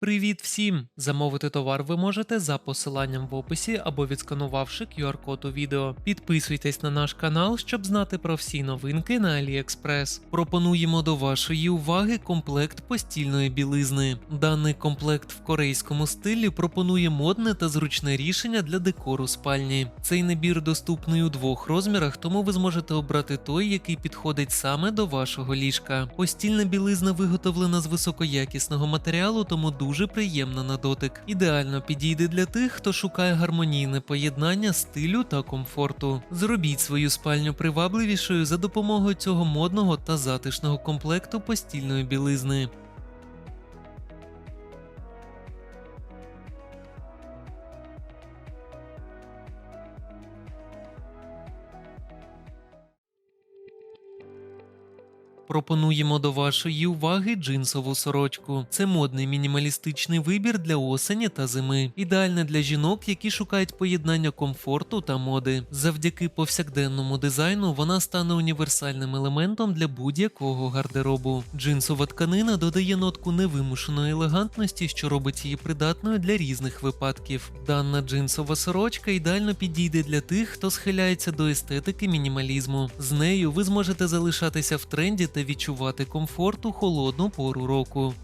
Привіт всім! Замовити товар ви можете за посиланням в описі або відсканувавши QR-код у відео. Підписуйтесь на наш канал, щоб знати про всі новинки на AliExpress. Пропонуємо до вашої уваги комплект постільної білизни. Даний комплект в корейському стилі пропонує модне та зручне рішення для декору спальні. Цей набір доступний у двох розмірах, тому ви зможете обрати той, який підходить саме до вашого ліжка. Постільна білизна виготовлена з високоякісного матеріалу, тому дуже приємна на дотик. Ідеально підійде для тих, хто шукає гармонійне поєднання стилю та комфорту. Зробіть свою спальню привабливішою за допомогою цього модного та затишного комплекту постільної білизни. Пропонуємо до вашої уваги джинсову сорочку. Це модний мінімалістичний вибір для осені та зими. Ідеальне для жінок, які шукають поєднання комфорту та моди. Завдяки повсякденному дизайну вона стане універсальним елементом для будь-якого гардеробу. Джинсова тканина додає нотку невимушеної елегантності, що робить її придатною для різних випадків. Дана джинсова сорочка ідеально підійде для тих, хто схиляється до естетики мінімалізму. З нею ви зможете залишатися в тренді та відчувати комфорт у холодну пору року.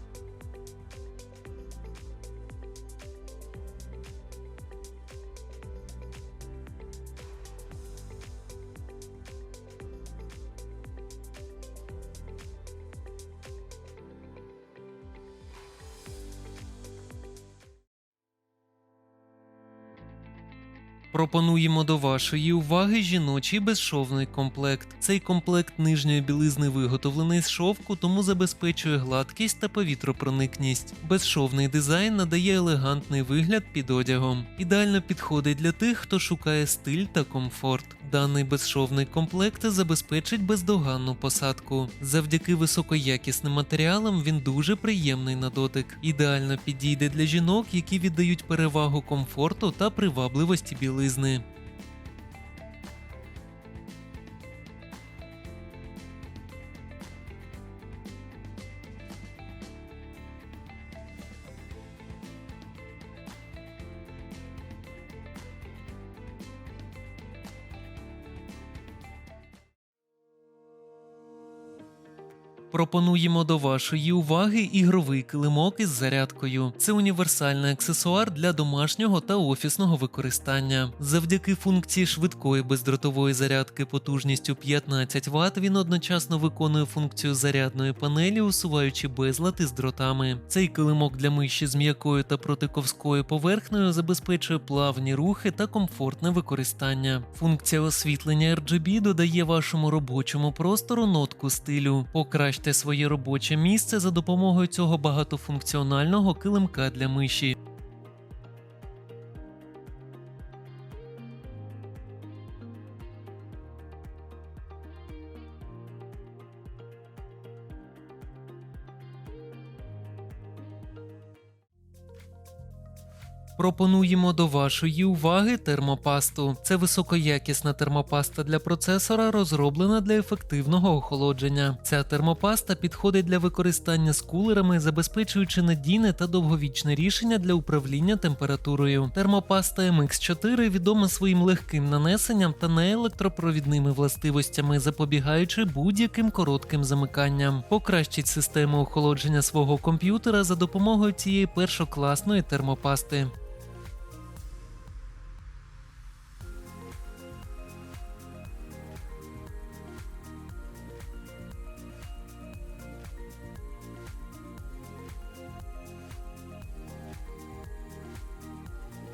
Пропонуємо до вашої уваги жіночий безшовний комплект. Цей комплект нижньої білизни виготовлений з шовку, тому забезпечує гладкість та повітропроникність. Безшовний дизайн надає елегантний вигляд під одягом. Ідеально підходить для тих, хто шукає стиль та комфорт. Даний безшовний комплект забезпечить бездоганну посадку. Завдяки високоякісним матеріалам він дуже приємний на дотик. Ідеально підійде для жінок, які віддають перевагу комфорту та привабливості білизни білизни. Пропонуємо до вашої уваги ігровий килимок із зарядкою. Це універсальний аксесуар для домашнього та офісного використання. Завдяки функції швидкої бездротової зарядки потужністю 15 Вт він одночасно виконує функцію зарядної панелі, усуваючи безлад із дротами. Цей килимок для миші з м'якою та протиковською поверхнею забезпечує плавні рухи та комфортне використання. Функція освітлення RGB додає вашому робочому простору нотку стилю. Покращте своє робоче місце за допомогою цього багатофункціонального килимка для миші. Пропонуємо до вашої уваги термопасту. Це високоякісна термопаста для процесора, розроблена для ефективного охолодження. Ця термопаста підходить для використання з кулерами, забезпечуючи надійне та довговічне рішення для управління температурою. Термопаста MX4 відома своїм легким нанесенням та неелектропровідними властивостями, запобігаючи будь-яким коротким замиканням. Покращіть систему охолодження свого комп'ютера за допомогою цієї першокласної термопасти.